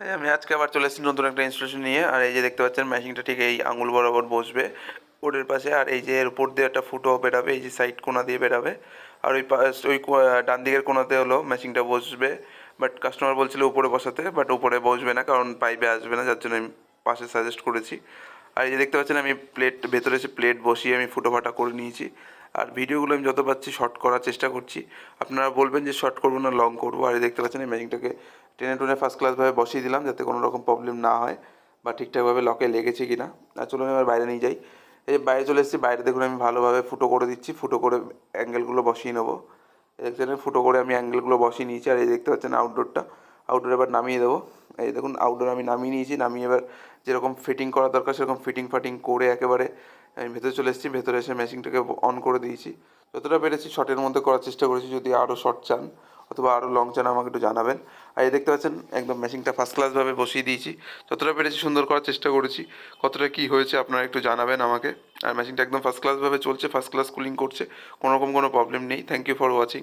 হ্যাঁ আমি আজকে আবার চলে এসেছি নতুন একটা ইনস্টলেশন নিয়ে। আর এই যে দেখতে পাচ্ছেন মেশিনটা ঠিক এই আঙুল বরাবর বসবে। বোর্ডের পাশে, আর এই যে এর উপর দিয়ে একটা ফুটো বেরাবে, এই যে সাইড কোনা দিয়ে বেরাবে। আর ওই ওই ডান দিকের কোনাতে হলো মেশিনটা বসবে। বাট কাস্টমার বলছিল উপরে বসাতে বাট উপরে বসবে না, কারণ পাইপে আসবে না, যার জন্য আমি পাশে সাজেস্ট করেছি। আর এই যে দেখতে পাচ্ছেন, আমি প্লেট ভেতরে এসে প্লেট বসিয়ে আমি ফুটো ফাটা করে নিয়েছি। আর ভিডিওগুলো আমি যত পাচ্ছি শর্ট করার চেষ্টা করছি। আপনারা বলবেন যে শর্ট করব না লং করব। আর এই দেখতে পাচ্ছেন, এই ম্যাজিকটাকে টেনে টুনে ফার্স্ট ক্লাসভাবে বসিয়ে দিলাম যাতে কোনো রকম প্রবলেম না হয় বা ঠিকঠাকভাবে লকে লেগেছে কি না আর চলুন এবার বাইরে নিয়ে যাই। এই যে বাইরে চলে এসেছি, বাইরে দেখুন আমি ভালোভাবে ফুটো করে দিচ্ছি, ফুটো করে অ্যাঙ্গেলগুলো বসিয়ে নেব। দেখছেন ফুটো করে আমি অ্যাঙ্গেলগুলো বসিয়ে নিয়েছি, আর এই দেখতে পাচ্ছেন আউটডোরটা আউটডোর এবার নামিয়ে দেবো। এই দেখুন আউটডোর আমি নামিয়ে নিয়েছি, নামিয়ে এবার যেরকম ফিটিং করা দরকার সেরকম ফিটিং ফাটিং করে একেবারে আমি ভেতরে চলে এসেছি, ভেতরে এসে মেশিনটাকে অন করে দিয়েছি। যতটা পেরেছি শর্টের মধ্যে করার চেষ্টা করেছি, যদি আরও শর্ট চান। অথবা আরও লং চান আমাকে একটু জানাবেন। আর এই দেখতে পাচ্ছেন, একদম মেশিনটা ফার্স্ট ক্লাসভাবে বসিয়ে দিয়েছি। যতটা পেরেছি সুন্দর করার চেষ্টা করেছি। কতটা কি হয়েছে আপনারা একটু জানাবেন আমাকে। আর মেশিনটা একদম ফার্স্ট ক্লাসভাবে চলছে ফার্স্ট ক্লাস কুলিং করছে। কোনোরকম কোনো প্রবলেম নেই। Thank you for watching